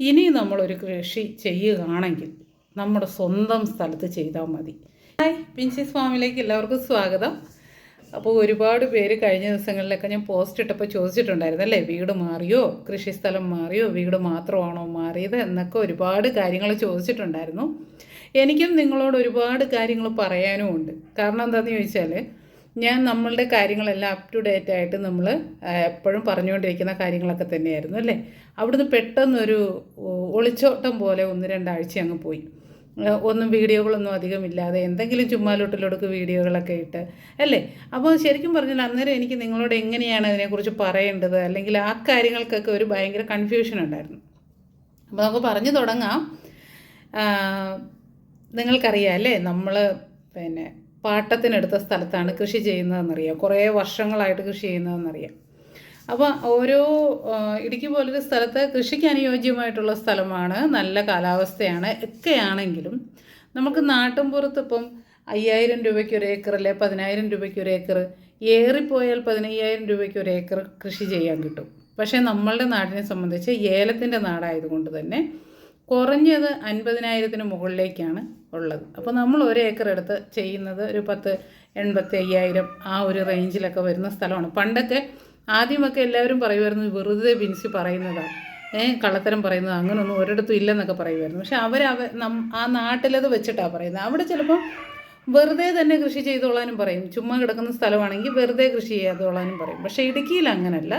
ഇനി നമ്മളൊരു കൃഷി ചെയ്യുകയാണെങ്കിൽ നമ്മുടെ സ്വന്തം സ്ഥലത്ത് ചെയ്താൽ മതി. ഹായ് പിൻസീസ് ഫാമിലേക്ക് എല്ലാവർക്കും സ്വാഗതം. അപ്പോൾ ഒരുപാട് പേര് കഴിഞ്ഞ ദിവസങ്ങളിലൊക്കെ ഞാൻ പോസ്റ്റ് ഇട്ടപ്പോൾ ചോദിച്ചിട്ടുണ്ടായിരുന്നു അല്ലേ? വീട് മാറിയോ? കൃഷി സ്ഥലം മാറിയോ? വീട് മാത്രമാണോ മാറിയത്? എന്നൊക്കെ ഒരുപാട് കാര്യങ്ങൾ ചോദിച്ചിട്ടുണ്ടായിരുന്നു. എനിക്കും നിങ്ങളോട് ഒരുപാട് കാര്യങ്ങൾ പറയാനും ഉണ്ട് കാരണം എന്താണെന്ന് ചോദിച്ചാൽ ഞാൻ നമ്മളുടെ കാര്യങ്ങളെല്ലാം അപ് ടു ഡേറ്റ് ആയിട്ട് നമ്മൾ എപ്പോഴും പറഞ്ഞുകൊണ്ടിരിക്കുന്ന കാര്യങ്ങളൊക്കെ തന്നെയായിരുന്നു അല്ലേ? അവിടുന്ന് പെട്ടെന്നൊരു ഒളിച്ചോട്ടം പോലെ ഒന്ന് രണ്ടാഴ്ച അങ്ങ് പോയി. ഒന്നും വീഡിയോകളൊന്നും അധികം ഇല്ലാതെ എന്തെങ്കിലും ചുമ്മാലോട്ടിലൊടുക്ക് വീഡിയോകളൊക്കെ ഇട്ട് അല്ലേ? അപ്പോൾ ശരിക്കും പറഞ്ഞാൽ അന്നേരം എനിക്ക് നിങ്ങളോട് എങ്ങനെയാണ് അതിനെക്കുറിച്ച് പറയേണ്ടത്? അല്ലെങ്കിൽ ആ കാര്യങ്ങൾക്കൊക്കെ ഒരു ഭയങ്കര കൺഫ്യൂഷൻ ഉണ്ടായിരുന്നു. അപ്പോൾ നമുക്ക് പറഞ്ഞു തുടങ്ങാം. നിങ്ങൾക്കറിയാം അല്ലേ? നമ്മൾ പിന്നെ പാട്ടത്തിനെടുത്ത സ്ഥലത്താണ് കൃഷി ചെയ്യുന്നതെന്നറിയാം. കുറേ വർഷങ്ങളായിട്ട് കൃഷി ചെയ്യുന്നതെന്നറിയാം. അപ്പോൾ ഓരോ ഇടുക്കി പോലൊരു സ്ഥലത്ത് കൃഷിക്ക് അനുയോജ്യമായിട്ടുള്ള സ്ഥലമാണ് നല്ല കാലാവസ്ഥയാണ് ഒക്കെയാണെങ്കിലും നമുക്ക് നാട്ടിൻപുറത്ത് ഇപ്പം അയ്യായിരം രൂപയ്ക്ക് ഒരു ഏക്കർ അല്ലെ പതിനായിരം രൂപയ്ക്ക് ഒരു ഏക്കർ ഏറിപ്പോയാൽ പതിനയ്യായിരം രൂപയ്ക്ക് ഒരു ഏക്കർ കൃഷി ചെയ്യാൻ കിട്ടും. പക്ഷേ നമ്മളുടെ നാടിനെ സംബന്ധിച്ച് ഏലത്തിന്റെ നാടായതുകൊണ്ട് തന്നെ കുറഞ്ഞത് അൻപതിനായിരത്തിന് മുകളിലേക്കാണ് ഉള്ളത്. അപ്പോൾ നമ്മൾ ഒരു ഏക്കർ എടുത്ത് ചെയ്യുന്നത് ഒരു പത്ത് എൺപത്തി അയ്യായിരം ആ ഒരു റേഞ്ചിലൊക്കെ വരുന്ന സ്ഥലമാണ്. പണ്ടൊക്കെ ആദ്യമൊക്കെ എല്ലാവരും പറയുമായിരുന്നു വെറുതെ ബിൻസി പറയുന്നതാണ് ഏഹ് കള്ളത്തരം പറയുന്നത്. അങ്ങനൊന്നും ഒരിടത്തും ഇല്ലെന്നൊക്കെ പറയുമായിരുന്നു. പക്ഷെ അവർ അവ നം ആ നാട്ടിലത് വെച്ചിട്ടാണ് പറയുന്നത്. അവിടെ ചിലപ്പം വെറുതെ തന്നെ കൃഷി ചെയ്തോളാനും പറയും. ചുമ്മാ കിടക്കുന്ന സ്ഥലമാണെങ്കിൽ വെറുതെ കൃഷി ചെയ്തോളാനും പറയും. പക്ഷേ ഇടുക്കിയിൽ അങ്ങനല്ല.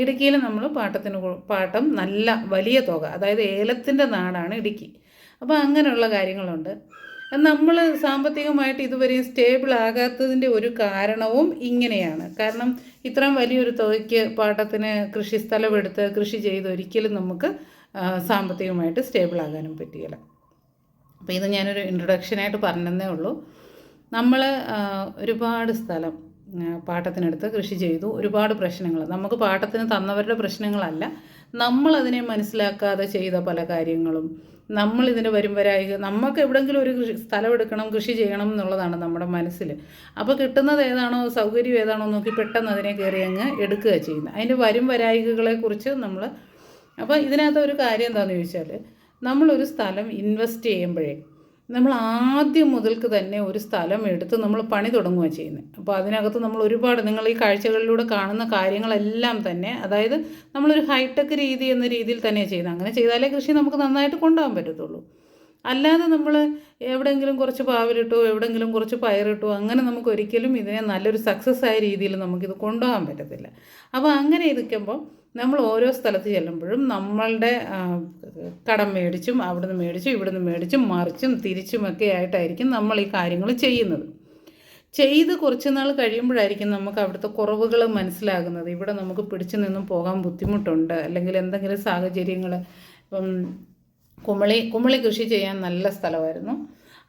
ഇടുക്കിയിൽ നമ്മൾ പാട്ടത്തിന് പാട്ടം നല്ല വലിയ തുക അതായത് ഏലത്തിന്റെ നാടാണ് ഇടുക്കി. അപ്പോൾ അങ്ങനെയുള്ള കാര്യങ്ങളുണ്ട്. നമ്മൾ സാമ്പത്തികമായിട്ട് ഇതുവരെയും സ്റ്റേബിൾ ആകാത്തതിന്റെ ഒരു കാരണവും ഇങ്ങനെയാണ്. കാരണം ഇത്രയും വലിയൊരു തുകയ്ക്ക് പാട്ടത്തിന് കൃഷിസ്ഥലം എടുത്ത് കൃഷി ചെയ്ത് ഒരിക്കലും നമുക്ക് സാമ്പത്തികമായിട്ട് സ്റ്റേബിൾ ആകാനും പറ്റുകയില്ല അപ്പോൾ ഇത് ഞാനൊരു ഇൻട്രൊഡക്ഷനായിട്ട് പറഞ്ഞതേ ഉള്ളൂ. നമ്മൾ ഒരുപാട് സ്ഥലം പാട്ടത്തിനെടുത്ത് കൃഷി ചെയ്തു. ഒരുപാട് പ്രശ്നങ്ങൾ. നമുക്ക് പാട്ടത്തിന് തന്നവരുടെ പ്രശ്നങ്ങളല്ല. നമ്മളതിനെ മനസ്സിലാക്കാതെ ചെയ്ത പല കാര്യങ്ങളും നമ്മൾ ഇതിന് നമുക്ക് എവിടെങ്കിലും ഒരു കൃഷി സ്ഥലം എടുക്കണം കൃഷി ചെയ്യണം എന്നുള്ളതാണ് നമ്മുടെ മനസ്സിൽ. അപ്പോൾ കിട്ടുന്നത് ഏതാണോ സൗകര്യം ഏതാണോ നോക്കി പെട്ടെന്ന് അതിനെ കയറി അങ്ങ് എടുക്കുക ചെയ്യുന്നത്. അതിന്റെ വരും നമ്മൾ അപ്പോൾ ഇതിനകത്ത് ഒരു കാര്യം എന്താണെന്ന് ചോദിച്ചാൽ നമ്മളൊരു സ്ഥലം ഇൻവെസ്റ്റ് ചെയ്യുമ്പോഴേ നമ്മൾ ആദ്യം മുതൽക്ക് തന്നെ ഒരു സ്ഥലം എടുത്ത് നമ്മൾ പണി തുടങ്ങുക ചെയ്യുന്നത് അപ്പോൾ അതിനകത്ത് നമ്മൾ ഒരുപാട് നിങ്ങൾ ഈ കാഴ്ചകളിലൂടെ കാണുന്ന കാര്യങ്ങളെല്ലാം തന്നെ അതായത് നമ്മളൊരു ഹൈടെക് രീതി എന്ന രീതിയിൽ തന്നെയാണ് ചെയ്യുന്നത് അങ്ങനെ ചെയ്താലേ കൃഷി നമുക്ക് നന്നായിട്ട് കൊണ്ടുപോകാൻ പറ്റത്തുള്ളൂ. അല്ലാതെ നമ്മൾ എവിടെയെങ്കിലും കുറച്ച് പാവലിട്ടോ എവിടെയെങ്കിലും കുറച്ച് പയറിട്ടോ അങ്ങനെ നമുക്ക് ഒരിക്കലും ഇതിനെ നല്ലൊരു സക്സസ് ആയ രീതിയിൽ നമുക്കിത് കൊണ്ടുപോകാൻ പറ്റത്തില്ല. അപ്പോൾ അങ്ങനെ ഇരിക്കുമ്പോൾ നമ്മൾ ഓരോ സ്ഥലത്ത് ചെല്ലുമ്പോഴും നമ്മളുടെ കടം മേടിച്ചും അവിടുന്ന് മേടിച്ചും ഇവിടുന്ന് മേടിച്ചും മറിച്ചും തിരിച്ചുമൊക്കെ ആയിട്ടായിരിക്കും നമ്മൾ ഈ കാര്യങ്ങൾ ചെയ്യുന്നത്. ചെയ്ത് കുറച്ച് നാൾ കഴിയുമ്പോഴായിരിക്കും നമുക്ക് അവിടുത്തെ കുറവുകൾ മനസ്സിലാകുന്നത്. ഇവിടെ നമുക്ക് പിടിച്ചു നിന്നും പോകാൻ ബുദ്ധിമുട്ടുണ്ട്. അല്ലെങ്കിൽ എന്തെങ്കിലും സാഹചര്യങ്ങൾ ഇപ്പം കുമളി കുമളി കൃഷി ചെയ്യാൻ നല്ല സ്ഥലമായിരുന്നു.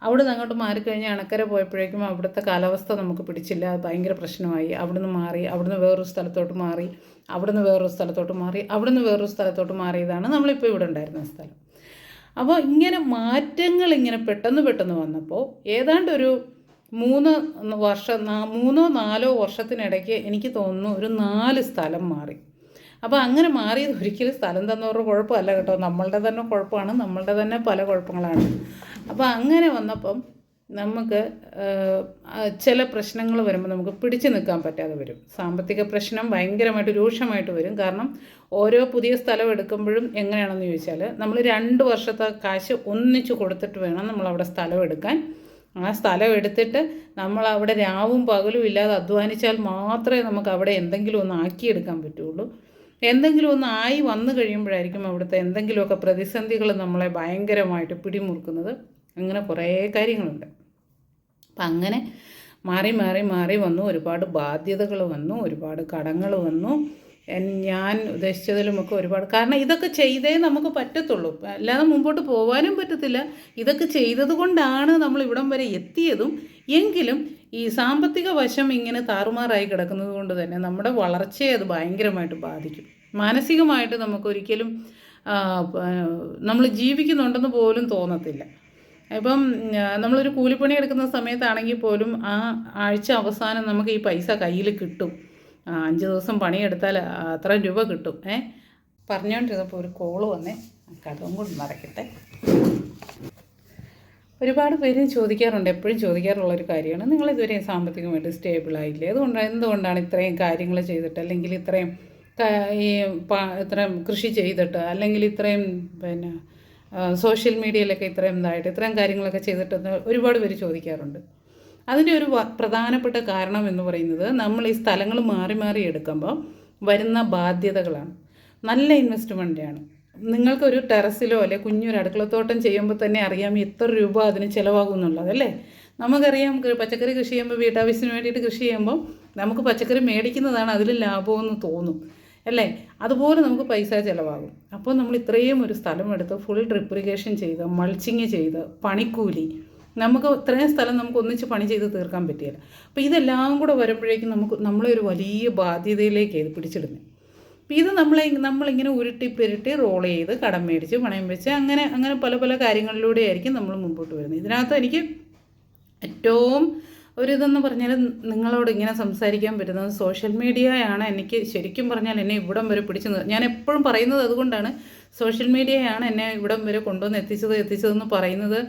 അവിടെ അങ്ങോട്ട് മാറിക്കഴിഞ്ഞ് അണക്കര പോയപ്പോഴേക്കും അവിടുത്തെ കാലാവസ്ഥ നമുക്ക് പിടിച്ചില്ല. അത് ഭയങ്കര പ്രശ്നമായി. അവിടുന്ന് മാറി അവിടുന്ന് വേറൊരു സ്ഥലത്തോട്ട് മാറി അവിടുന്ന് വേറൊരു സ്ഥലത്തോട്ട് മാറി അവിടുന്ന് വേറൊരു സ്ഥലത്തോട്ട് മാറിയതാണ് നമ്മളിപ്പോൾ ഇവിടെ ഉണ്ടായിരുന്ന സ്ഥലം. അപ്പോൾ ഇങ്ങനെ മാറ്റങ്ങൾ ഇങ്ങനെ പെട്ടെന്ന് പെട്ടെന്ന് വന്നപ്പോൾ ഏതാണ്ട് ഒരു മൂന്ന് വർഷം മൂന്നോ നാലോ വർഷത്തിനിടയ്ക്ക് എനിക്ക് തോന്നുന്നു ഒരു നാല് സ്ഥലം മാറി. അപ്പോൾ അങ്ങനെ മാറിയത് ഒരിക്കലും സ്ഥലം തന്നവരുടെ കുഴപ്പമല്ല കേട്ടോ. നമ്മളുടെ തന്നെ കുഴപ്പമാണ് നമ്മളുടെ തന്നെ പല കുഴപ്പങ്ങളാണ്. അപ്പോൾ അങ്ങനെ വന്നപ്പം നമുക്ക് ചില പ്രശ്നങ്ങൾ വരുമ്പോൾ നമുക്ക് പിടിച്ചു നിൽക്കാൻ പറ്റാതെ വരും. സാമ്പത്തിക പ്രശ്നം ഭയങ്കരമായിട്ട് രൂക്ഷമായിട്ട് വരും. കാരണം ഓരോ പുതിയ സ്ഥലം എടുക്കുമ്പോഴും എങ്ങനെയാണെന്ന് ചോദിച്ചാൽ നമ്മൾ രണ്ട് വർഷത്തെ കാശ് ഒന്നിച്ച് കൊടുത്തിട്ട് വേണം നമ്മൾ അവിടെ സ്ഥലം എടുക്കാൻ. ആ സ്ഥലം എടുത്തിട്ട് നമ്മൾ അവിടെ രാവും പകലും ഇല്ലാതെ അധ്വാനിച്ചാൽ മാത്രമേ നമുക്ക് അവിടെ എന്തെങ്കിലും ഒന്ന് ആക്കിയെടുക്കാൻ പറ്റുള്ളൂ. എന്തെങ്കിലും ഒന്ന് ആയി വന്നു കഴിയുമ്പോഴായിരിക്കും അവിടുത്തെ എന്തെങ്കിലുമൊക്കെ പ്രതിസന്ധികൾ നമ്മളെ ഭയങ്കരമായിട്ട് പിടിമുറുക്കുന്നത്. അങ്ങനെ കുറേ കാര്യങ്ങളുണ്ട്. അപ്പം അങ്ങനെ മാറി മാറി മാറി വന്നു. ഒരുപാട് ബാധ്യതകൾ വന്നു. ഒരുപാട് കടങ്ങൾ വന്നു. ഞാൻ ഉദ്ദേശിച്ചതിലുമൊക്കെ ഒരുപാട്. കാരണം ഇതൊക്കെ ചെയ്തേ നമുക്ക് പറ്റത്തുള്ളൂ. അല്ലാതെ മുമ്പോട്ട് പോകാനും പറ്റത്തില്ല. ഇതൊക്കെ ചെയ്തത് കൊണ്ടാണ് നമ്മൾ ഇവിടം വരെ എത്തിയതും. എങ്കിലും ഈ സാമ്പത്തിക വശം ഇങ്ങനെ താറുമാറായി കിടക്കുന്നത് കൊണ്ട് തന്നെ നമ്മുടെ വളർച്ചയെ അത് ഭയങ്കരമായിട്ട് ബാധിക്കും. മാനസികമായിട്ട് നമുക്കൊരിക്കലും നമ്മൾ ജീവിക്കുന്നുണ്ടെന്ന് പോലും തോന്നത്തില്ല. ഇപ്പം നമ്മളൊരു കൂലിപ്പണി എടുക്കുന്ന സമയത്താണെങ്കിൽ പോലും ആ ആഴ്ച അവസാനം നമുക്ക് ഈ പൈസ കയ്യിൽ കിട്ടും. അഞ്ച് ദിവസം പണിയെടുത്താൽ അത്ര രൂപ കിട്ടും. ഏ? പറഞ്ഞുകൊണ്ടിരുന്നപ്പോൾ ഒരു കോൾ വന്നേ. കടവും കൊണ്ട് നടക്കട്ടെ ഒരുപാട് പേര് ചോദിക്കാറുണ്ട് എപ്പോഴും ചോദിക്കാറുള്ള ഒരു കാര്യമാണ്. നിങ്ങൾ ഇതുവരെ സാമ്പത്തികമായിട്ട് സ്റ്റേബിൾ ആയില്ലേ അതുകൊണ്ട് എന്തുകൊണ്ടാണ് ഇത്രയും കാര്യങ്ങൾ ചെയ്തിട്ട് അല്ലെങ്കിൽ ഇത്രയും ഈ ഇത്രയും കൃഷി ചെയ്തിട്ട് അല്ലെങ്കിൽ ഇത്രയും പിന്നെ സോഷ്യൽ മീഡിയയിലൊക്കെ ഇത്രയും ഇതായിട്ട് ഇത്രയും കാര്യങ്ങളൊക്കെ ചെയ്തിട്ടെന്ന് ഒരുപാട് പേര് ചോദിക്കാറുണ്ട്. അതിന്റെ ഒരു പ്രധാനപ്പെട്ട കാരണം എന്ന് പറയുന്നത് നമ്മൾ ഈ സ്ഥലങ്ങൾ മാറി മാറി എടുക്കുമ്പോൾ വരുന്ന ബാധ്യതകളാണ്. നല്ല ഇൻവെസ്റ്റ്മെന്റാണ് നിങ്ങൾക്കൊരു ടെറസിലോ അല്ലെ കുഞ്ഞൊരു അടുക്കളത്തോട്ടം ചെയ്യുമ്പോൾ തന്നെ അറിയാം എത്ര രൂപ അതിന് ചിലവാകും എന്നുള്ളത് അല്ലേ? നമുക്കറിയാം പച്ചക്കറി കൃഷി ചെയ്യുമ്പോൾ വീട്ടാവശ്യത്തിന് വേണ്ടിയിട്ട് കൃഷി ചെയ്യുമ്പോൾ നമുക്ക് പച്ചക്കറി മേടിക്കുന്നതാണ് അതിൽ ലാഭമെന്ന് തോന്നും അല്ലേ? അതുപോലെ നമുക്ക് പൈസ ചിലവാകും. അപ്പോൾ നമ്മൾ ഇത്രയും ഒരു സ്ഥലം എടുത്ത് ഫുൾ ഡ്രിപ്പ് ഇറിഗേഷൻ ചെയ്ത് മൾച്ചിങ് ചെയ്ത് പണിക്കൂലി. നമുക്ക് ഇത്രയും സ്ഥലം നമുക്ക് ഒന്നിച്ച് പണി ചെയ്ത് തീർക്കാൻ പറ്റിയില്ല അപ്പോൾ ഇതെല്ലാം കൂടെ വരുമ്പോഴേക്കും നമുക്ക് നമ്മളെ ഒരു വലിയ ബാധ്യതയിലേക്ക് ഇത് പിടിച്ചിടുന്നത് അപ്പോൾ ഇത് നമ്മളെ നമ്മളിങ്ങനെ ഉരുട്ടി പെരുട്ടി റോൾ ചെയ്ത് കടം മേടിച്ച് പണയം വെച്ച് അങ്ങനെ അങ്ങനെ പല പല കാര്യങ്ങളിലൂടെ ആയിരിക്കും നമ്മൾ മുമ്പോട്ട് വരുന്നത്. ഇതിനകത്ത് എനിക്ക് ഏറ്റവും ഒരു ഇതെന്ന് പറഞ്ഞാൽ നിങ്ങളോട് ഇങ്ങനെ സംസാരിക്കാൻ പറ്റുന്നത് സോഷ്യൽ മീഡിയയാണ് എനിക്ക് ശരിക്കും പറഞ്ഞാൽ എന്നെ ഇവിടം വരെ പിടിച്ചു ഞാൻ എപ്പോഴും പറയുന്നത് അതുകൊണ്ടാണ്. സോഷ്യൽ മീഡിയയാണ് എന്നെ ഇവിടം വരെ കൊണ്ടുവന്ന് എത്തിച്ചത് എത്തിച്ചതെന്ന് പറയുന്നത്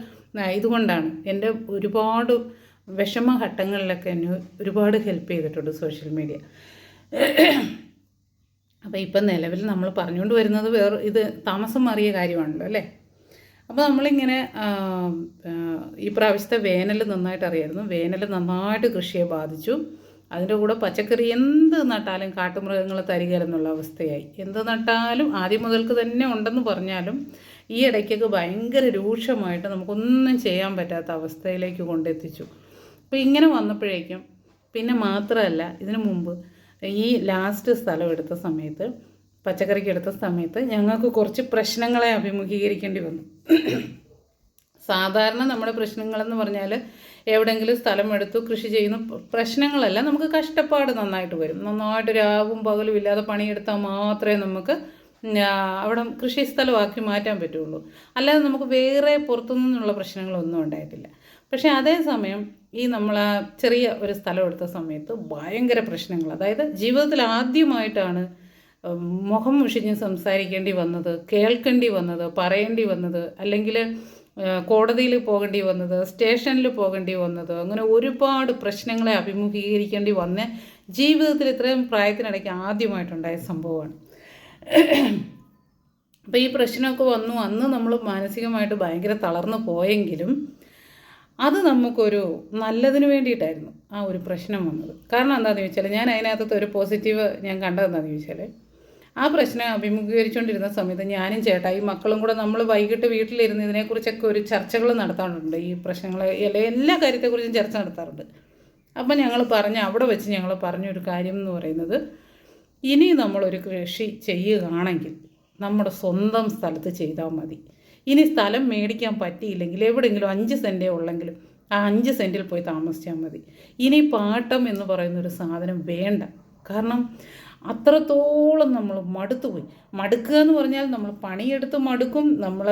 ഇതുകൊണ്ടാണ്. എന്റെ ഒരുപാട് വിഷമ വിഷമഘട്ടങ്ങളിലൊക്കെ എന്നെ ഒരുപാട് ഹെൽപ്പ് ചെയ്തിട്ടുണ്ട് സോഷ്യൽ മീഡിയ അപ്പോൾ ഇപ്പം നിലവിൽ നമ്മൾ പറഞ്ഞുകൊണ്ട് വരുന്നത് വേറെ ഇത് താമസം മാറിയ കാര്യമാണല്ലോ അല്ലേ? അപ്പോൾ നമ്മളിങ്ങനെ ഈ പ്രാവശ്യത്തെ വേനൽ നന്നായിട്ട് അറിയായിരുന്നു. വേനൽ നന്നായിട്ട് കൃഷിയെ ബാധിച്ചു. അതിന്റെ കൂടെ പച്ചക്കറി എന്ത് നട്ടാലും കാട്ടുമൃഗങ്ങൾ തരികയെന്നുള്ള അവസ്ഥയായി. എന്ത് നട്ടാലും ആദ്യം മുതൽക്ക് തന്നെ ഉണ്ടെന്ന് പറഞ്ഞാലും ഈ ഇടയ്ക്കൊക്കെ ഭയങ്കര രൂക്ഷമായിട്ട് നമുക്കൊന്നും ചെയ്യാൻ പറ്റാത്ത അവസ്ഥയിലേക്ക് കൊണ്ടെത്തിച്ചു. അപ്പോൾ ഇങ്ങനെ വന്നപ്പോഴേക്കും പിന്നെ മാത്രമല്ല ഇതിനു മുമ്പ് ഈ ലാസ്റ്റ് സ്ഥലം എടുത്ത സമയത്ത് പച്ചക്കറിക്ക് എടുത്ത സമയത്ത് ഞങ്ങൾക്ക് കുറച്ച് പ്രശ്നങ്ങളെ അഭിമുഖീകരിക്കേണ്ടി വന്നു. സാധാരണ നമ്മുടെ പ്രശ്നങ്ങളെന്ന് പറഞ്ഞാൽ എവിടെയെങ്കിലും സ്ഥലം എടുത്തു കൃഷി ചെയ്യുന്ന പ്രശ്നങ്ങളല്ല നമുക്ക് കഷ്ടപ്പാട് നന്നായിട്ട് വരും. നന്നായിട്ട് രാവും പകലും ഇല്ലാതെ പണിയെടുത്താൽ മാത്രമേ നമുക്ക് അവിടെ കൃഷി സ്ഥലമാക്കി മാറ്റാൻ പറ്റുള്ളൂ. അല്ലാതെ നമുക്ക് വേറെ പുറത്തുനിന്നുള്ള പ്രശ്നങ്ങളൊന്നും ഉണ്ടായിട്ടില്ല. പക്ഷേ അതേസമയം ഈ നമ്മൾ ചെറിയ ഒരു സ്ഥലം എടുത്ത സമയത്ത് ഭയങ്കര പ്രശ്നങ്ങൾ. അതായത് ജീവിതത്തിൽ ആദ്യമായിട്ടാണ് മുഖം മുഷിഞ്ഞ് സംസാരിക്കേണ്ടി വന്നത് കേൾക്കേണ്ടി വന്നത് പറയേണ്ടി വന്നത് അല്ലെങ്കിൽ കോടതിയിൽ പോകേണ്ടി വന്നത് സ്റ്റേഷനിൽ പോകേണ്ടി വന്നത് അങ്ങനെ ഒരുപാട് പ്രശ്നങ്ങളെ അഭിമുഖീകരിക്കേണ്ടി വന്ന ജീവിതത്തിൽ ഇത്രയും പ്രായത്തിനിടയ്ക്ക് ആദ്യമായിട്ടുണ്ടായ സംഭവമാണ്. അപ്പോൾ ഈ പ്രശ്നമൊക്കെ വന്നു. അന്ന് നമ്മൾ മാനസികമായിട്ട് ഭയങ്കര തളർന്നു പോയെങ്കിലും അത് നമുക്കൊരു നല്ലതിന് വേണ്ടിയിട്ടായിരുന്നു ആ ഒരു പ്രശ്നം വന്നത്. കാരണം എന്താണെന്ന് ചോദിച്ചാൽ ഞാൻ അതിനകത്ത് ഒരു പോസിറ്റീവ് ഞാൻ കണ്ടതെന്താണെന്ന് ചോദിച്ചാൽ ആ പ്രശ്നം അഭിമുഖീകരിച്ചുകൊണ്ടിരുന്ന സമയത്ത് ഞാനും ചേട്ടാ ഈ മക്കളും കൂടെ നമ്മൾ വൈകിട്ട് വീട്ടിലിരുന്ന് ഇതിനെക്കുറിച്ചൊക്കെ ഒരു ചർച്ചകൾ നടത്താറുണ്ട്. ഈ പ്രശ്നങ്ങൾ അല്ലെ എല്ലാ കാര്യത്തെക്കുറിച്ചും ചർച്ച നടത്താറുണ്ട്. അപ്പം ഞങ്ങൾ പറഞ്ഞ അവിടെ വെച്ച് ഞങ്ങൾ പറഞ്ഞൊരു കാര്യം എന്ന് പറയുന്നത് ഇനി നമ്മളൊരു കൃഷി ചെയ്യുകയാണെങ്കിൽ നമ്മുടെ സ്വന്തം സ്ഥലത്ത് ചെയ്താൽ മതി. ഇനി സ്ഥലം മേടിക്കാൻ പറ്റിയില്ലെങ്കിൽ എവിടെയെങ്കിലും അഞ്ച് സെന്റേ ഉള്ളെങ്കിലും ആ അഞ്ച് സെന്റിൽ പോയി താമസിച്ചാൽ മതി. ഇനി പാട്ടം എന്ന് പറയുന്നൊരു സാധനം വേണ്ട. കാരണം അത്രത്തോളം നമ്മൾ മടുത്തുപോയി മടുക്കുക എന്ന് പറഞ്ഞാൽ നമ്മൾ പണിയെടുത്ത് മടുക്കും നമ്മൾ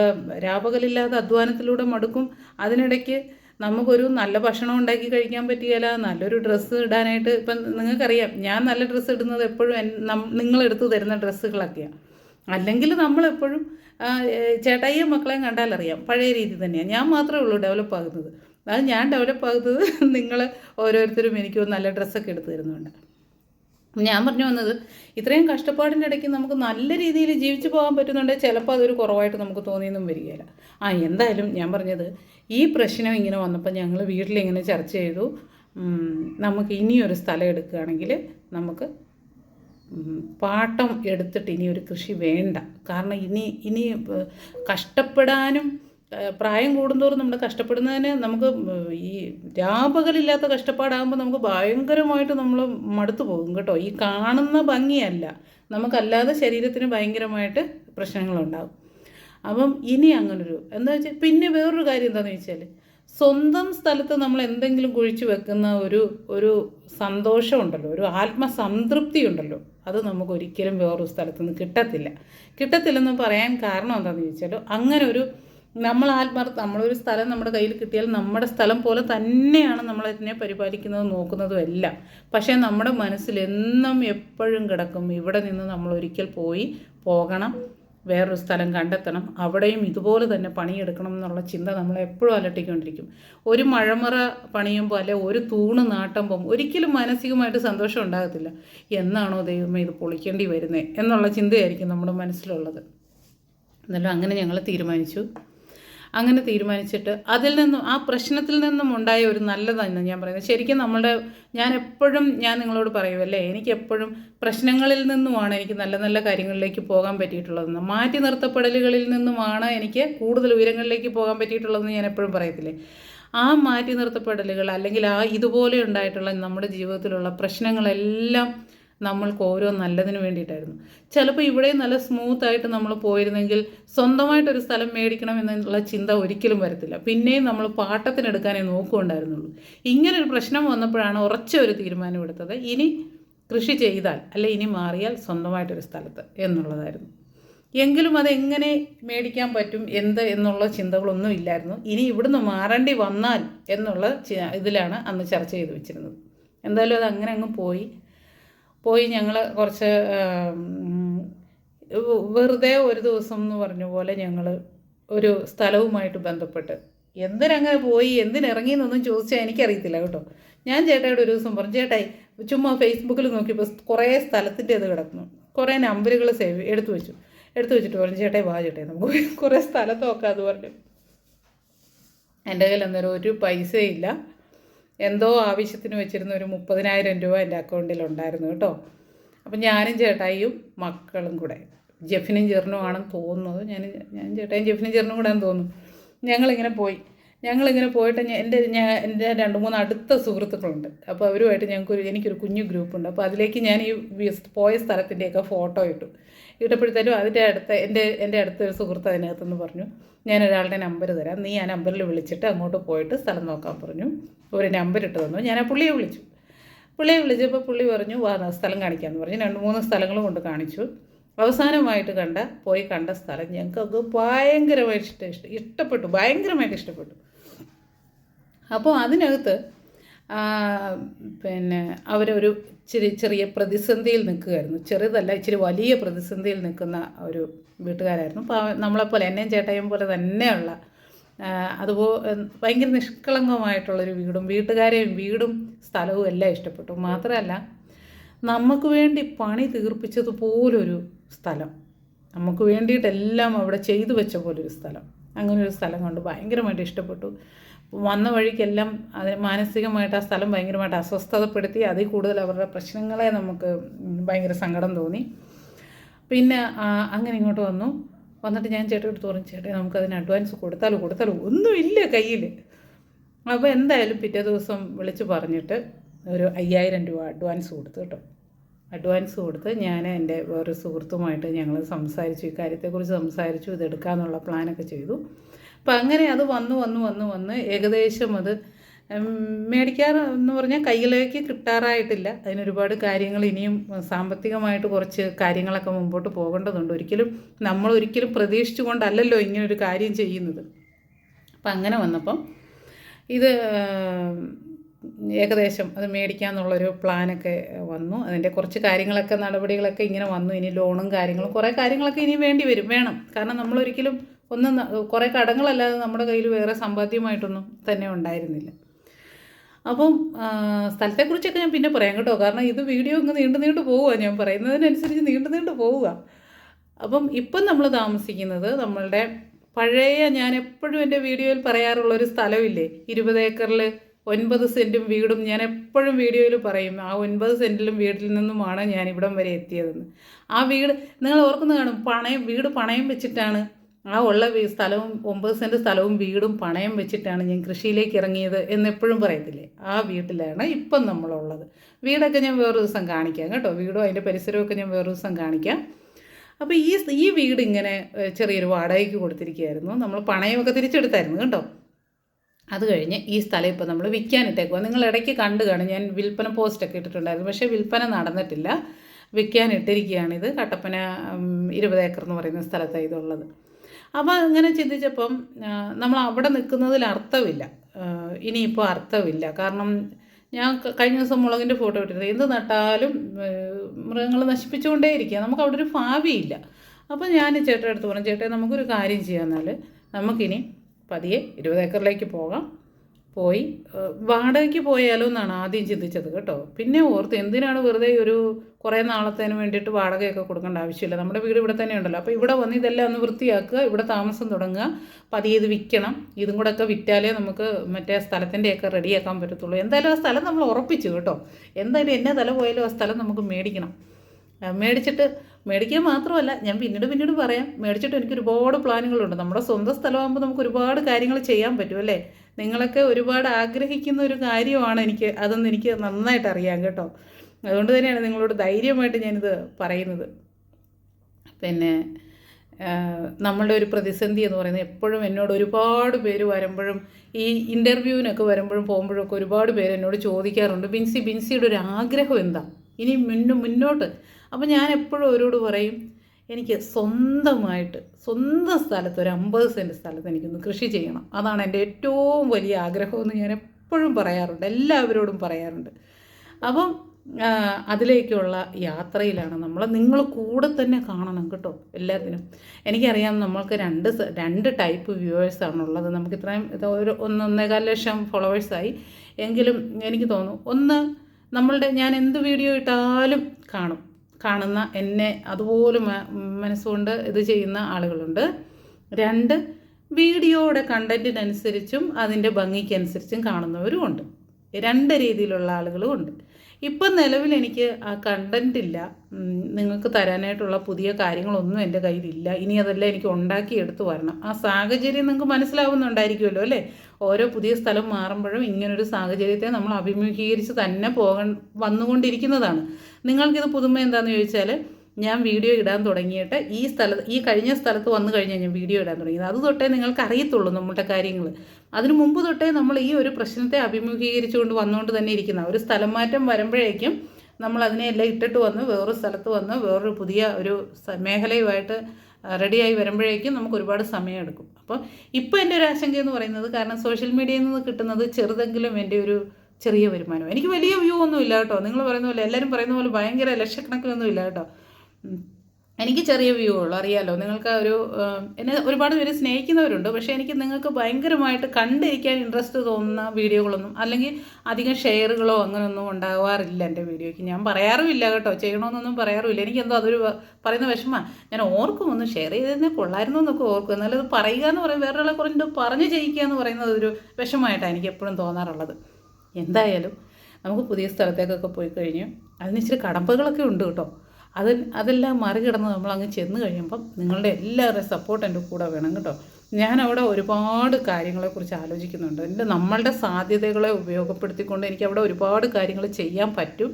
രാപകലില്ലാതെ അധ്വാനത്തിലൂടെ മടുക്കും. അതിനിടയ്ക്ക് നമുക്കൊരു നല്ല ഭക്ഷണം ഉണ്ടാക്കി കഴിക്കാൻ പറ്റിയല്ല നല്ലൊരു ഡ്രസ്സ് ഇടാനായിട്ട് ഇപ്പം നിങ്ങൾക്കറിയാം ഞാൻ നല്ല ഡ്രസ്സ് ഇടുന്നത് എപ്പോഴും നിങ്ങളെടുത്ത് തരുന്ന ഡ്രസ്സുകളൊക്കെയാണ് അല്ലെങ്കിൽ നമ്മളെപ്പോഴും ചേട്ടായിയും മക്കളെയും കണ്ടാലറിയാം പഴയ രീതി തന്നെയാണ്. ഞാൻ മാത്രമേ ഉള്ളൂ ഡെവലപ്പ് ആകുന്നത്. അത് ഞാൻ ഡെവലപ്പ് ആകുന്നത് നിങ്ങൾ ഓരോരുത്തരും എനിക്ക് നല്ല ഡ്രസ്സൊക്കെ എടുത്തു തരുന്നുണ്ട്. ഞാൻ പറഞ്ഞു വന്നത് ഇത്രയും കഷ്ടപ്പാടിന്റെ ഇടയ്ക്ക് നമുക്ക് നല്ല രീതിയിൽ ജീവിച്ചു പോകാൻ പറ്റുന്നുണ്ടെങ്കിൽ ചിലപ്പോൾ അതൊരു കുറവായിട്ട് നമുക്ക് തോന്നിയെന്നും വരികയില്ല. ആ എന്തായാലും ഞാൻ പറഞ്ഞത് ഈ പ്രശ്നം ഇങ്ങനെ വന്നപ്പോൾ ഞങ്ങൾ വീട്ടിലിങ്ങനെ ചർച്ച ചെയ്തു. നമുക്ക് ഇനിയൊരു സ്ഥലം എടുക്കുകയാണെങ്കിൽ നമുക്ക് പാട്ടം എടുത്തിട്ട് ഇനി ഒരു കൃഷി വേണ്ട. കാരണം ഇനി ഇനി കഷ്ടപ്പെടാനും പ്രായം കൂടുന്തോറും നമ്മൾ കഷ്ടപ്പെടുന്നതിന് നമുക്ക് ഈ രാപകലില്ലാത്ത കഷ്ടപ്പാടാകുമ്പോൾ നമുക്ക് ഭയങ്കരമായിട്ട് നമ്മൾ മടുത്തു പോകും കേട്ടോ. ഈ കാണുന്ന ഭംഗിയല്ല. നമുക്കല്ലാതെ ശരീരത്തിന് ഭയങ്കരമായിട്ട് പ്രശ്നങ്ങളുണ്ടാകും. അപ്പം ഇനി അങ്ങനൊരു എന്താ വെച്ചാൽ പിന്നെ വേറൊരു കാര്യം എന്താണെന്ന് വെച്ചാൽ സ്വന്തം സ്ഥലത്ത് നമ്മൾ എന്തെങ്കിലും കുഴിച്ചു വെക്കുന്ന ഒരു ഒരു സന്തോഷമുണ്ടല്ലോ ഒരു ആത്മസംതൃപ്തി ഉണ്ടല്ലോ അത് നമുക്ക് ഒരിക്കലും വേറൊരു സ്ഥലത്ത് നിന്ന് കിട്ടത്തില്ല. കിട്ടത്തില്ലെന്ന് പറയാൻ കാരണം എന്താണെന്ന് ചോദിച്ചാലോ അങ്ങനെ ഒരു നമ്മൾ ആത്മാർ നമ്മളൊരു സ്ഥലം നമ്മുടെ കയ്യിൽ കിട്ടിയാൽ നമ്മുടെ സ്ഥലം പോലെ തന്നെയാണ് നമ്മളതിനെ പരിപാലിക്കുന്നതും നോക്കുന്നതും എല്ലാം. പക്ഷേ നമ്മുടെ മനസ്സിൽ എന്നും എപ്പോഴും കിടക്കും ഇവിടെ നിന്ന് നമ്മൾ ഒരിക്കൽ പോയി പോകണം വേറൊരു സ്ഥലം കണ്ടെത്തണം അവിടെയും ഇതുപോലെ തന്നെ പണിയെടുക്കണം എന്നുള്ള ചിന്ത നമ്മളെ എപ്പോഴും അലട്ടിക്കൊണ്ടിരിക്കും. ഒരു മഴമറ പണിയുമ്പോൾ അല്ലെ ഒരു തൂണ് നാട്ടുമ്പം ഒരിക്കലും മാനസികമായിട്ട് സന്തോഷം ഉണ്ടാകത്തില്ല. എന്നാണോ ദൈവമേ ഇത് പൊളിക്കേണ്ടി വരുന്നത് എന്നുള്ള ചിന്തയായിരിക്കും നമ്മുടെ മനസ്സിലുള്ളത്. എന്നാലും അങ്ങനെ ഞങ്ങൾ തീരുമാനിച്ചു. അങ്ങനെ തീരുമാനിച്ചിട്ട് അതിൽ നിന്നും ആ പ്രശ്നത്തിൽ നിന്നും ഉണ്ടായ ഒരു നല്ലതാണ് ഞാൻ പറയുന്നത്. ശരിക്കും നമ്മളുടെ ഞാൻ എപ്പോഴും ഞാൻ നിങ്ങളോട് പറയുമല്ലേ എനിക്ക് എപ്പോഴും പ്രശ്നങ്ങളിൽ നിന്നുമാണ് എനിക്ക് നല്ല നല്ല കാര്യങ്ങളിലേക്ക് പോകാൻ പറ്റിയിട്ടുള്ളതെന്ന്. മാറ്റി നിർത്തപ്പെടലുകളിൽ നിന്നുമാണ് എനിക്ക് കൂടുതൽ ഉയരങ്ങളിലേക്ക് പോകാൻ പറ്റിയിട്ടുള്ളതെന്ന് ഞാൻ എപ്പോഴും പറയത്തില്ലേ? ആ മാറ്റി നിർത്തപ്പെടലുകൾ അല്ലെങ്കിൽ ആ ഇതുപോലെ ഉണ്ടായിട്ടുള്ള നമ്മുടെ ജീവിതത്തിലുള്ള പ്രശ്നങ്ങളെല്ലാം നമ്മൾക്ക് ഓരോ നല്ലതിന് വേണ്ടിയിട്ടായിരുന്നു. ചിലപ്പോൾ ഇവിടെ നല്ല സ്മൂത്ത് ആയിട്ട് നമ്മൾ പോയിരുന്നെങ്കിൽ സ്വന്തമായിട്ടൊരു സ്ഥലം മേടിക്കണം എന്നുള്ള ചിന്ത ഒരിക്കലും വരത്തില്ല. പിന്നെയും നമ്മൾ പാട്ടത്തിനെടുക്കാനേ നോക്കുകൊണ്ടായിരുന്നുള്ളൂ. ഇങ്ങനെ ഒരു പ്രശ്നം വന്നപ്പോഴാണ് ഉറച്ച ഒരു തീരുമാനം എടുത്തത്. ഇനി കൃഷി ചെയ്താൽ അല്ലെ ഇനി മാറിയാൽ സ്വന്തമായിട്ടൊരു സ്ഥലത്ത് എന്നുള്ളതായിരുന്നു. എങ്കിലും അതെങ്ങനെ മേടിക്കാൻ പറ്റും എന്ത് എന്നുള്ള ചിന്തകളൊന്നും ഇല്ലായിരുന്നു. ഇനി ഇവിടുന്ന് മാറേണ്ടി വന്നാൽ എന്നുള്ള ഇതിലാണ് അന്ന് ചർച്ച ചെയ്ത് വെച്ചിരുന്നത്. എന്തായാലും അത് അങ്ങനെ അങ്ങ് പോയി. പോയി ഞങ്ങൾ കുറച്ച് വെറുതെ ഒരു ദിവസം എന്ന് പറഞ്ഞ പോലെ ഞങ്ങൾ ഒരു സ്ഥലവുമായിട്ട് ബന്ധപ്പെട്ട്. എന്തിനങ്ങനെ പോയി എന്തിനിറങ്ങി എന്നൊന്നും ചോദിച്ചാൽ എനിക്കറിയത്തില്ല കേട്ടോ. ഞാൻ ചേട്ടായിട്ട് ഒരു ദിവസം പറഞ്ഞു ചേട്ടായി ചുമ്മാ ഫേസ്ബുക്കിൽ നോക്കിയപ്പോൾ കുറേ സ്ഥലത്തിന്റെ ഇത് കിടക്കുന്നു. കുറേ നമ്പറുകൾ സേവ് എടുത്തു വെച്ചു. എടുത്തു വെച്ചിട്ട് പറഞ്ഞു ചേട്ടായി വാ ചേട്ടായി നമുക്ക് കുറേ സ്ഥലത്തൊക്കെ നോക്കാമെന്ന് പറഞ്ഞു. എന്റെ കയ്യിൽ അന്നേരം ഒരു പൈസയില്ല എന്തോ ആവശ്യത്തിന് വെച്ചിരുന്ന ഒരു മുപ്പതിനായിരം രൂപ എന്റെ അക്കൗണ്ടിലുണ്ടായിരുന്നു കേട്ടോ. അപ്പം ഞാനും ചേട്ടായിയും മക്കളും കൂടെ ജെഫിനും ചെറിനുമാണെന്ന് തോന്നുന്നത്. ഞാൻ ഞാൻ ചേട്ടായും ജെഫിനും ചെറിനും കൂടെ ആണെന്ന് തോന്നുന്നു. ഞങ്ങളിങ്ങനെ പോയി. ഞങ്ങളിങ്ങനെ പോയിട്ട് എന്റെ ഞാൻ എന്റെ രണ്ട് മൂന്ന് അടുത്ത സുഹൃത്തുക്കളുണ്ട്. അപ്പോൾ അവരുമായിട്ട് ഞങ്ങൾക്കൊരു എനിക്കൊരു കുഞ്ഞു ഗ്രൂപ്പുണ്ട്. അപ്പോൾ അതിലേക്ക് ഞാൻ ഈ പോയ സ്ഥലത്തിന്റെയൊക്കെ ഫോട്ടോ ഇട്ടു. ഇട്ടപ്പോഴത്തേനും അതിന്റെ അടുത്ത് എന്റെ എന്റെ അടുത്ത് ഒരു സുഹൃത്ത് അതിനകത്തുനിന്ന് പറഞ്ഞു ഞാൻ ഒരാളുടെ നമ്പർ തരാം. നീ ആ നമ്പറിൽ വിളിച്ചിട്ട് അങ്ങോട്ട് പോയിട്ട് സ്ഥലം നോക്കാൻ പറഞ്ഞു. ഒരു നമ്പർ ഇട്ട് തന്നു. ഞാൻ ആ പുള്ളിയെ വിളിച്ചു. പുള്ളിയെ വിളിച്ചപ്പോൾ പുള്ളി പറഞ്ഞു വാ സ്ഥലം കാണിക്കാമെന്ന് പറഞ്ഞു. രണ്ട് മൂന്ന് സ്ഥലങ്ങൾ കൊണ്ട് കാണിച്ചു. അവസാനമായിട്ട് കണ്ട പോയി കണ്ട സ്ഥലം ഞങ്ങൾക്കൊക്കെ ഭയങ്കരമായിട്ട് ഇഷ്ട ഇഷ്ട ഇഷ്ടപ്പെട്ടു. ഭയങ്കരമായിട്ട് ഇഷ്ടപ്പെട്ടു. അപ്പോൾ അതിനകത്ത് പിന്നെ അവരൊരു ഇച്ചിരി ചെറിയ പ്രതിസന്ധിയിൽ നിൽക്കുകയായിരുന്നു. ചെറുതല്ല ഇച്ചിരി വലിയ പ്രതിസന്ധിയിൽ നിൽക്കുന്ന ഒരു വീട്ടുകാരായിരുന്നു. അപ്പോൾ നമ്മളെപ്പോലെ എന്നെയും ചേട്ടയും പോലെ തന്നെയുള്ള അതുപോ ഭയങ്കര നിഷ്കളങ്കമായിട്ടുള്ളൊരു വീടും വീട്ടുകാരെയും വീടും സ്ഥലവും എല്ലാം ഇഷ്ടപ്പെട്ടു. മാത്രമല്ല നമുക്ക് വേണ്ടി പണി തീർപ്പിച്ചതുപോലൊരു സ്ഥലം. നമുക്ക് വേണ്ടിയിട്ടെല്ലാം അവിടെ ചെയ്തു വെച്ച പോലൊരു സ്ഥലം. അങ്ങനെ ഒരു സ്ഥലം കൊണ്ട് ഭയങ്കരമായിട്ട് ഇഷ്ടപ്പെട്ടു. വന്ന വഴിക്കെല്ലാം അതിന് മാനസികമായിട്ട് ആ സ്ഥലം ഭയങ്കരമായിട്ട് അസ്വസ്ഥതപ്പെടുത്തി അതിൽ കൂടുതൽ അവരുടെ പ്രശ്നങ്ങളെ നമുക്ക് ഭയങ്കര സങ്കടം തോന്നി. പിന്നെ അങ്ങനെ ഇങ്ങോട്ട് വന്നു. വന്നിട്ട് ഞാൻ ചേട്ടൻ എടുത്ത് പറഞ്ഞു ചേട്ടാ നമുക്കതിന് അഡ്വാൻസ് കൊടുത്താലോ കൊടുത്താലോ ഒന്നുമില്ല കയ്യിൽ. അപ്പോൾ എന്തായാലും പിറ്റേ ദിവസം വിളിച്ച് പറഞ്ഞിട്ട് ഒരു അയ്യായിരം രൂപ അഡ്വാൻസ് കൊടുത്തു കേട്ടോ. അഡ്വാൻസ് കൊടുത്ത് ഞാൻ എന്റെ വേറൊരു സുഹൃത്തുമായിട്ട് ഞങ്ങൾ സംസാരിച്ചു ഇക്കാര്യത്തെക്കുറിച്ച് കാര്യത്തെക്കുറിച്ച് സംസാരിച്ചു ഇതെടുക്കാമെന്നുള്ള പ്ലാനൊക്കെ ചെയ്തു. അപ്പം അങ്ങനെ അത് വന്ന് വന്ന് വന്ന് വന്ന് ഏകദേശം അത് മേടിക്കാൻ എന്ന് പറഞ്ഞാൽ കയ്യിലേക്ക് കിട്ടാറായിട്ടില്ല. അതിനൊരുപാട് കാര്യങ്ങൾ ഇനിയും സാമ്പത്തികമായിട്ട് കുറച്ച് കാര്യങ്ങളൊക്കെ മുമ്പോട്ട് പോകേണ്ടതുണ്ട്. ഒരിക്കലും നമ്മൾ ഒരിക്കലും പ്രതീക്ഷിച്ചുകൊണ്ടല്ലല്ലോ ഇങ്ങനൊരു കാര്യം ചെയ്യുന്നത്. അപ്പം അങ്ങനെ വന്നപ്പം ഇത് ഏകദേശം അത് മേടിക്കാമെന്നുള്ളൊരു പ്ലാനൊക്കെ വന്നു. അതിന്റെ കുറച്ച് കാര്യങ്ങളൊക്കെ നടപടികളൊക്കെ ഇങ്ങനെ വന്നു. ഇനി ലോണും കാര്യങ്ങളും കുറേ കാര്യങ്ങളൊക്കെ ഇനി വേണ്ടി വരും. വേണം. കാരണം നമ്മളൊരിക്കലും ഒന്നും കുറേ കടങ്ങളല്ലാതെ നമ്മുടെ കയ്യിൽ വേറെ സമ്പാദ്യമായിട്ടൊന്നും തന്നെ ഉണ്ടായിരുന്നില്ല. അപ്പം സ്ഥലത്തെക്കുറിച്ചൊക്കെ ഞാൻ പിന്നെ പറയാം കേട്ടോ. കാരണം ഇത് വീഡിയോ ഇങ്ങ് നീണ്ടു നീണ്ടു പോവുക ഞാൻ പറയുന്നതിനനുസരിച്ച് നീണ്ടു നീണ്ടു പോവുക അപ്പം ഇപ്പം നമ്മൾ താമസിക്കുന്നത് നമ്മളുടെ പഴയ ഞാൻ എപ്പോഴും എന്റെ വീഡിയോയിൽ പറയാറുള്ള ഒരു സ്ഥലമില്ലേ? ഇരുപത് ഏക്കറിൽ ഒൻപത് സെന്റും വീടും ഞാൻ എപ്പോഴും വീഡിയോയിൽ പറയും. ആ ഒൻപത് സെന്റിലും വീട്ടിൽ നിന്നുമാണ് ഞാൻ ഇവിടം വരെ എത്തിയതെന്ന്. ആ വീട് നിങ്ങൾ ഓർക്കുന്ന കാണും പണയം വീട് പണയം വെച്ചിട്ടാണ് ആ ഉള്ള സ്ഥലവും ഒമ്പത് സെന്റ് സ്ഥലവും വീടും പണയം വെച്ചിട്ടാണ് ഞാൻ കൃഷിയിലേക്ക് ഇറങ്ങിയത് എന്നെപ്പോഴും പറയത്തില്ലേ? ആ വീട്ടിലാണ് ഇപ്പം നമ്മളുള്ളത്. വീടൊക്കെ ഞാൻ വേറൊരു ദിവസം കാണിക്കാം കേട്ടോ. വീടും അതിന്റെ പരിസരമൊക്കെ ഞാൻ വേറൊരു ദിവസം കാണിക്കാം. അപ്പോൾ ഈ ഈ വീട് ഇങ്ങനെ ചെറിയൊരു വാടകയ്ക്ക് കൊടുത്തിരിക്കുകയായിരുന്നു. നമ്മൾ പണയമൊക്കെ തിരിച്ചെടുത്തായിരുന്നു കേട്ടോ. അത് കഴിഞ്ഞ് ഈ സ്ഥലം ഇപ്പോൾ നമ്മൾ വിൽക്കാനിട്ടേക്കുക നിങ്ങൾ ഇടയ്ക്ക് കണ്ടു കാണും. ഞാൻ വിൽപ്പന പോസ്റ്റൊക്കെ ഇട്ടിട്ടുണ്ടായിരുന്നു. പക്ഷേ വിൽപ്പന നടന്നിട്ടില്ല. വിൽക്കാനിട്ടിരിക്കുകയാണിത് കട്ടപ്പന ഇരുപത് ഏക്കർ എന്ന് പറയുന്ന സ്ഥലത്താണ് ഇതുള്ളത് അപ്പോൾ അങ്ങനെ ചിന്തിച്ചപ്പം നമ്മൾ അവിടെ നിൽക്കുന്നതിൽ അർത്ഥമില്ല. ഇനിയിപ്പോൾ അർത്ഥമില്ല. കാരണം ഞാൻ കഴിഞ്ഞ ദിവസം മുളകിന്റെ ഫോട്ടോ ഇട്ടിരുന്നത് എന്ത് നട്ടാലും മൃഗങ്ങൾ നശിപ്പിച്ചുകൊണ്ടേയിരിക്കുക. നമുക്ക് അവിടെ ഒരു ഭാവിയില്ല. അപ്പോൾ ഞാൻ ചേട്ടന്റെ അടുത്ത് പറഞ്ഞു ചേട്ടൻ നമുക്കൊരു കാര്യം ചെയ്യാമെന്നാൽ നമുക്കിനി പതിയെ ഇരുപത് ഏക്കറിലേക്ക് പോകാം. പോയി. വാടകയ്ക്ക് പോയാലോ എന്നാണ് ആദ്യം ചിന്തിച്ചത് കേട്ടോ. പിന്നെ ഓർത്ത് എന്തിനാണ് വെറുതെ ഒരു കുറേ നാളത്തേന് വേണ്ടിയിട്ട് വാടകയൊക്കെ കൊടുക്കേണ്ട ആവശ്യമില്ല. നമ്മുടെ വീട് ഇവിടെ തന്നെ ഉണ്ടല്ലോ. അപ്പോൾ ഇവിടെ വന്ന് ഇതെല്ലാം ഒന്ന് വൃത്തിയാക്കുക ഇവിടെ താമസം തുടങ്ങുക. പതിയെ വിൽക്കണം. ഇതും കൂടെ ഒക്കെ വിറ്റാലേ നമുക്ക് മറ്റേ സ്ഥലത്തിന്റെയൊക്കെ റെഡിയാക്കാൻ പറ്റത്തുള്ളൂ. എന്തായാലും ആ സ്ഥലം നമ്മൾ ഉറപ്പിച്ചു കേട്ടോ. എന്തായാലും എന്നെ തല പോയാലും ആ സ്ഥലം നമുക്ക് മേടിക്കണം. മേടിച്ചിട്ട് മേടിക്കുക മാത്രമല്ല ഞാൻ പിന്നീട് പിന്നീട് പറയാം. മേടിച്ചിട്ട് എനിക്ക് ഒരുപാട് പ്ലാനുകളുണ്ട്. നമ്മുടെ സ്വന്തം സ്ഥലമാകുമ്പോൾ നമുക്ക് ഒരുപാട് കാര്യങ്ങൾ ചെയ്യാൻ പറ്റും അല്ലേ? നിങ്ങളൊക്കെ ഒരുപാട് ആഗ്രഹിക്കുന്ന ഒരു കാര്യമാണ് എനിക്ക് അതൊന്നും എനിക്ക് നന്നായിട്ട് അറിയാം കേട്ടോ. അതുകൊണ്ട് തന്നെയാണ് നിങ്ങളോട് ധൈര്യമായിട്ട് ഞാനിത് പറയുന്നത്. പിന്നെ നമ്മളുടെ ഒരു പ്രതിസന്ധി എന്ന് പറയുന്നത് എപ്പോഴും എന്നോട് ഒരുപാട് പേര് വരുമ്പോഴും ഈ ഇന്റർവ്യൂവിനൊക്കെ വരുമ്പോഴും പോകുമ്പോഴും ഒക്കെ ഒരുപാട് പേര് എന്നോട് ചോദിക്കാറുണ്ട് ബിൻസി ബിൻസിയുടെ ഒരു ആഗ്രഹം എന്താ? ഇനി മുന്നോ മുന്നോട്ട്. അപ്പോൾ ഞാൻ എപ്പോഴും അവരോട് പറയും എനിക്ക് സ്വന്തമായിട്ട് സ്വന്തം സ്ഥലത്ത് ഒരു അമ്പത് സെന്റ് സ്ഥലത്ത് എനിക്കൊന്ന് കൃഷി ചെയ്യണം. അതാണ് എന്റെ ഏറ്റവും വലിയ ആഗ്രഹമെന്ന് ഞാൻ എപ്പോഴും പറയാറുണ്ട്. എല്ലാവരോടും പറയാറുണ്ട്. അപ്പം അതിലേക്കുള്ള യാത്രയിലാണ് നമ്മൾ നിങ്ങൾ കൂടെ തന്നെ കാണണം കേട്ടോ എല്ലാത്തിനും. എനിക്കറിയാം നമ്മൾക്ക് രണ്ട് രണ്ട് ടൈപ്പ് വ്യൂവേഴ്സാണുള്ളത് നമുക്ക് ഇത്രയും ഇത് ഒരു ഒന്ന് ഒന്നേകാൽ ലക്ഷം ഫോളോവേഴ്സായി എങ്കിലും എനിക്ക് തോന്നുന്നു ഒന്ന് നമ്മളുടെ ഞാൻ എന്ത് വീഡിയോ ഇട്ടാലും കാണും. കാണുന്ന എന്നെ അതുപോലെ മനസ്സുകൊണ്ട് ഇത് ചെയ്യുന്ന ആളുകളുണ്ട്. രണ്ട് വീഡിയോയുടെ കണ്ടന്റിനനുസരിച്ചും അതിന്റെ ഭംഗിക്കനുസരിച്ചും കാണുന്നവരും ഉണ്ട് രണ്ട് രീതിയിലുള്ള ആളുകളും ഉണ്ട് ഇപ്പം നിലവിൽ എനിക്ക് ആ കണ്ടന്റ് ഇല്ല. നിങ്ങൾക്ക് തരാനായിട്ടുള്ള പുതിയ കാര്യങ്ങളൊന്നും എന്റെ കയ്യിലില്ല. ഇനി അതെല്ലാം എനിക്ക് ഉണ്ടാക്കി എടുത്തു വരണം. ആ സാഹചര്യം നിങ്ങൾക്ക് മനസ്സിലാവുന്നുണ്ടായിരിക്കുമല്ലോ അല്ലേ? ഓരോ പുതിയ സ്ഥലം മാറുമ്പോഴും ഇങ്ങനൊരു സാഹചര്യത്തെ നമ്മൾ അഭിമുഖീകരിച്ച് തന്നെ പോകാൻ വന്നുകൊണ്ടിരിക്കുന്നതാണ്. നിങ്ങൾക്കിത് പുതുമ എന്താണെന്ന് ചോദിച്ചാൽ ഞാൻ വീഡിയോ ഇടാൻ തുടങ്ങിയിട്ട് ഈ സ്ഥലത്ത് ഈ കഴിഞ്ഞ സ്ഥലത്ത് വന്നു കഴിഞ്ഞാൽ ഞാൻ വീഡിയോ ഇടാൻ തുടങ്ങിയത്. അത് തൊട്ടേ നിങ്ങൾക്ക് അറിയത്തുള്ളൂ നമ്മുടെ കാര്യങ്ങൾ അതിനു മുമ്പ് തൊട്ടേ നമ്മൾ ഈ ഒരു പ്രശ്നത്തെ അഭിമുഖീകരിച്ചുകൊണ്ട് വന്നുകൊണ്ട് തന്നെ ഇരിക്കുന്ന ഒരു സ്ഥലം മാറ്റം വരുമ്പോഴേക്കും നമ്മൾ അതിനെയെല്ലാം ഇട്ടിട്ട് വന്ന് വേറൊരു സ്ഥലത്ത് വന്ന് വേറൊരു പുതിയ ഒരു മേഖലയുമായിട്ട് റെഡിയായി വരുമ്പോഴേക്കും നമുക്ക് ഒരുപാട് സമയമെടുക്കും. അപ്പോൾ ഇപ്പോൾ എന്റെ ഒരു ആശങ്ക എന്ന് പറയുന്നത് കാരണം സോഷ്യൽ മീഡിയയിൽ നിന്ന് കിട്ടുന്നത് ചെറുതെങ്കിലും എന്റെ ഒരു ചെറിയ വരുമാനം. എനിക്ക് വലിയ വ്യൂ ഒന്നും ഇല്ല കേട്ടോ. നിങ്ങൾ പറയുന്ന പോലെ എല്ലാവരും പറയുന്ന പോലെ ഭയങ്കര ലക്ഷക്കണക്കിനൊന്നും ഇല്ല കേട്ടോ. എനിക്ക് ചെറിയ വ്യൂ ഉള്ളൂ അറിയാലോ. നിങ്ങൾക്ക് ഒരു എന്നെ ഒരുപാട് പേര് സ്നേഹിക്കുന്നവരുണ്ട്. പക്ഷേ എനിക്ക് നിങ്ങൾക്ക് ഭയങ്കരമായിട്ട് കണ്ടിരിക്കാൻ ഇൻട്രസ്റ്റ് തോന്നുന്ന വീഡിയോകളൊന്നും അല്ലെങ്കിൽ അധികം ഷെയറുകളോ അങ്ങനെയൊന്നും ഉണ്ടാവാറില്ല എന്റെ വീഡിയോയ്ക്ക്. ഞാൻ പറയാറുമില്ല കേട്ടോ. ചെയ്യണമെന്നൊന്നും പറയാറുമില്ല. എനിക്കെന്തോ അതൊരു പറയുന്ന വിഷമമാണ് ഞാൻ ഓർക്കും ഒന്ന് ഷെയർ ചെയ്തതിനെ കൊള്ളായിരുന്നു എന്നൊക്കെ ഓർക്കും. എന്നാലും അത് പറയുക എന്ന് പറയും വേറൊരാളെ കുറഞ്ഞിട്ട് പറഞ്ഞ് ചെയ്യിക്കുക എന്ന് പറയുന്നത് ഒരു വിഷമമായിട്ടാണ് എനിക്ക് എപ്പോഴും തോന്നാറുള്ളത്. എന്തായാലും നമുക്ക് പുതിയ സ്ഥലത്തേക്കൊക്കെ പോയി കഴിഞ്ഞു അതിന് ഇച്ചിരി കടമ്പകളൊക്കെ ഉണ്ട് കേട്ടോ. അത് അതെല്ലാം മറികടന്ന് നമ്മൾ അങ്ങ് ചെന്ന് കഴിയുമ്പം നിങ്ങളുടെ എല്ലാവരുടെയും സപ്പോർട്ട് എന്റെ കൂടെ വേണം കേട്ടോ. ഞാൻ അവിടെ ഒരുപാട് കാര്യങ്ങളെക്കുറിച്ച് ആലോചിക്കുന്നുണ്ട്. എന്റെ നമ്മളുടെ സാധ്യതകളെ ഉപയോഗപ്പെടുത്തിക്കൊണ്ട് എനിക്ക് അവിടെ ഒരുപാട് കാര്യങ്ങൾ ചെയ്യാൻ പറ്റും.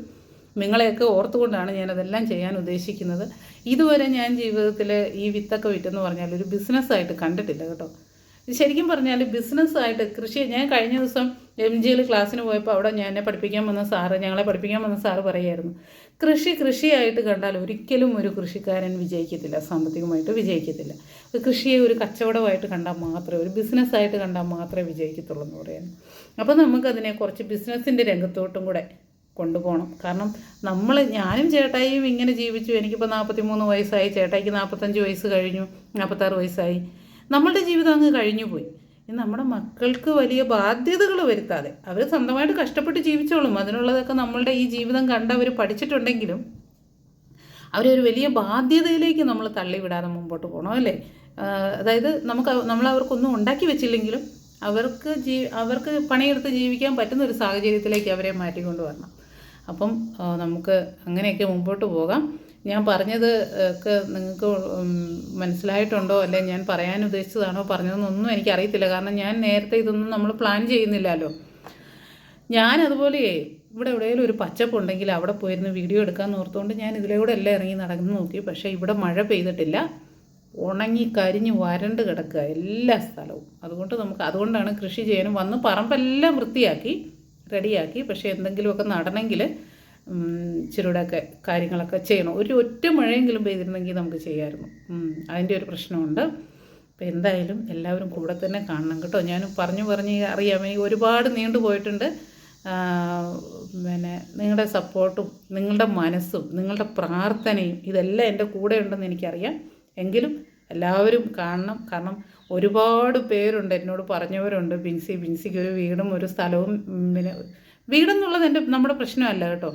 നിങ്ങളെയൊക്കെ ഓർത്തുകൊണ്ടാണ് ഞാനതെല്ലാം ചെയ്യാൻ ഉദ്ദേശിക്കുന്നത്. ഇതുവരെ ഞാൻ ജീവിതത്തിൽ ഈ വിത്തൊക്കെ വിറ്റെന്ന് പറഞ്ഞാൽ ഒരു ബിസിനസ്സായിട്ട് കണ്ടിട്ടില്ല കേട്ടോ. ശരിക്കും പറഞ്ഞാൽ ബിസിനസ്സായിട്ട് കൃഷി ഞാൻ കഴിഞ്ഞ ദിവസം എം ജിയിൽ ക്ലാസ്സിന് പോയപ്പോൾ അവിടെ ഞാൻ എന്നെ പഠിപ്പിക്കാൻ വന്ന സാറ് ഞങ്ങളെ പഠിപ്പിക്കാൻ വന്ന സാറ് പറയായിരുന്നു കൃഷി കൃഷിയായിട്ട് കണ്ടാൽ ഒരിക്കലും ഒരു കൃഷിക്കാരൻ വിജയിക്കത്തില്ല സാമ്പത്തികമായിട്ട് വിജയിക്കത്തില്ല. കൃഷിയെ ഒരു കച്ചവടമായിട്ട് കണ്ടാൽ മാത്രമേ ഒരു ബിസിനസ്സായിട്ട് കണ്ടാൽ മാത്രമേ വിജയിക്കത്തുള്ളൂ എന്ന് പറയുന്നു. അപ്പോൾ നമുക്കതിനെ കുറച്ച് ബിസിനസ്സിന്റെ രംഗത്തോട്ടും കൂടെ കൊണ്ടുപോകണം. കാരണം നമ്മൾ ഞാനും ചേട്ടായിയും ഇങ്ങനെ ജീവിച്ചു. എനിക്കിപ്പോൾ നാൽപ്പത്തി മൂന്ന് വയസ്സായി ചേട്ടായിക്ക് നാൽപ്പത്തഞ്ച് വയസ്സ് കഴിഞ്ഞു നാൽപ്പത്താറ് വയസ്സായി. നമ്മളുടെ ജീവിതം അങ്ങ് കഴിഞ്ഞു പോയി നമ്മുടെ മക്കൾക്ക് വലിയ ബാധ്യതകൾ വരുത്താതെ അവർ സ്വന്തമായിട്ട് കഷ്ടപ്പെട്ട് ജീവിച്ചോളും. അതിനുള്ളതൊക്കെ നമ്മളുടെ ഈ ജീവിതം കണ്ട് അവർ പഠിച്ചിട്ടുണ്ടെങ്കിലും അവരൊരു വലിയ ബാധ്യതയിലേക്ക് നമ്മൾ തള്ളിവിടാതെ മുമ്പോട്ട് പോകണം അല്ലേ? അതായത് നമുക്ക് നമ്മൾ അവർക്കൊന്നും ഉണ്ടാക്കി വെച്ചില്ലെങ്കിലും അവർക്ക് ജീ അവർക്ക് പണിയെടുത്ത് ജീവിക്കാൻ പറ്റുന്ന ഒരു സാഹചര്യത്തിലേക്ക് അവരെ മാറ്റിക്കൊണ്ട് വരണം. അപ്പം നമുക്ക് അങ്ങനെയൊക്കെ മുമ്പോട്ട് പോകാം. ഞാൻ പറഞ്ഞത് ഒക്കെ നിങ്ങൾക്ക് മനസ്സിലായിട്ടുണ്ടോ? അല്ലെ ഞാൻ പറയാൻ ഉദ്ദേശിച്ചതാണോ പറഞ്ഞതെന്നൊന്നും എനിക്കറിയത്തില്ല. കാരണം ഞാൻ നേരത്തെ ഇതൊന്നും നമ്മൾ പ്ലാൻ ചെയ്യുന്നില്ലല്ലോ. ഞാൻ അതുപോലെ ഇവിടെ എവിടെയെങ്കിലും ഒരു പച്ചപ്പുണ്ടെങ്കിൽ അവിടെ പോയിരുന്ന് വീഡിയോ എടുക്കാമെന്ന് ഓർത്തുകൊണ്ട് ഞാൻ ഇതിലൂടെ എല്ലാം ഇറങ്ങി നടന്നു നോക്കി. പക്ഷേ ഇവിടെ മഴ പെയ്തിട്ടില്ല. ഉണങ്ങി കരിഞ്ഞ് വരണ്ട് കിടക്കുക എല്ലാ സ്ഥലവും. അതുകൊണ്ട് നമുക്ക് അതുകൊണ്ടാണ് കൃഷി ചെയ്യാനും വന്ന് പറമ്പെല്ലാം വൃത്തിയാക്കി റെഡിയാക്കി. പക്ഷേ എന്തെങ്കിലുമൊക്കെ നടണമെങ്കിൽ ഇച്ചിരൂടെയൊക്കെ കാര്യങ്ങളൊക്കെ ചെയ്യണം. ഒരു ഒറ്റ മഴയെങ്കിലും പെയ്തിരുന്നെങ്കിൽ നമുക്ക് ചെയ്യാമായിരുന്നു. അതിന്റെ ഒരു പ്രശ്നമുണ്ട്. അപ്പോൾ എന്തായാലും എല്ലാവരും കൂടെ തന്നെ കാണണം കേട്ടോ. ഞാൻ പറഞ്ഞു പറഞ്ഞ് അറിയാമേ ഒരുപാട് നീണ്ടു പോയിട്ടുണ്ട്. പിന്നെ നിങ്ങളുടെ സപ്പോർട്ടും നിങ്ങളുടെ മനസ്സും നിങ്ങളുടെ പ്രാർത്ഥനയും ഇതെല്ലാം എന്റെ കൂടെ ഉണ്ടെന്ന് എനിക്കറിയാം. എങ്കിലും എല്ലാവരും കാണണം. കാരണം ഒരുപാട് പേരുണ്ട് എന്നോട് പറഞ്ഞവരുണ്ട്. ബിൻസി ബിൻസിക്ക് ഒരു വീടും ഒരു സ്ഥലവും പിന്നെ വീടെന്നുള്ളത് എന്റെ നമ്മുടെ പ്രശ്നമല്ല കേട്ടോ.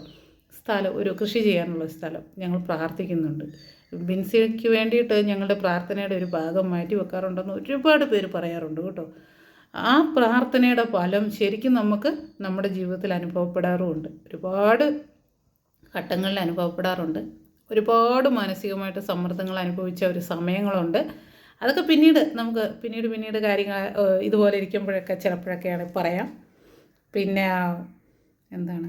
സ്ഥലം ഒരു കൃഷി ചെയ്യാനുള്ള സ്ഥലം ഞങ്ങൾ പ്രാർത്ഥിക്കുന്നുണ്ട്. ബിൻസിക്ക് വേണ്ടിയിട്ട് ഞങ്ങളുടെ പ്രാർത്ഥനയുടെ ഒരു ഭാഗം മാറ്റി വെക്കാറുണ്ടെന്ന് ഒരുപാട് പേര് പറയാറുണ്ട് കേട്ടോ. ആ പ്രാർത്ഥനയുടെ ഫലം ശരിക്കും നമുക്ക് നമ്മുടെ ജീവിതത്തിൽ അനുഭവപ്പെടാറുമുണ്ട്. ഒരുപാട് ഘട്ടങ്ങളിൽ അനുഭവപ്പെടാറുണ്ട്. ഒരുപാട് മാനസികമായിട്ട് സമ്മർദ്ദങ്ങൾ അനുഭവിച്ച ഒരു സമയങ്ങളുണ്ട്. അതൊക്കെ പിന്നീട് നമുക്ക് പിന്നീട് പിന്നീട് കാര്യങ്ങൾ ഇതുപോലെ ഇരിക്കുമ്പോഴൊക്കെ ചിലപ്പോഴൊക്കെയാണ് പറയാം. പിന്നെ എന്താണ്?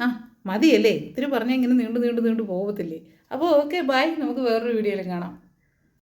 ആ മതിയല്ലേ? ഇത്തിരി പറഞ്ഞാൽ ഇങ്ങനെ നീണ്ടു നീണ്ടു നീണ്ടു പോകത്തില്ലേ അപ്പോൾ ഓക്കെ ബൈ നമുക്ക് വേറൊരു വീഡിയോയിലും കാണാം.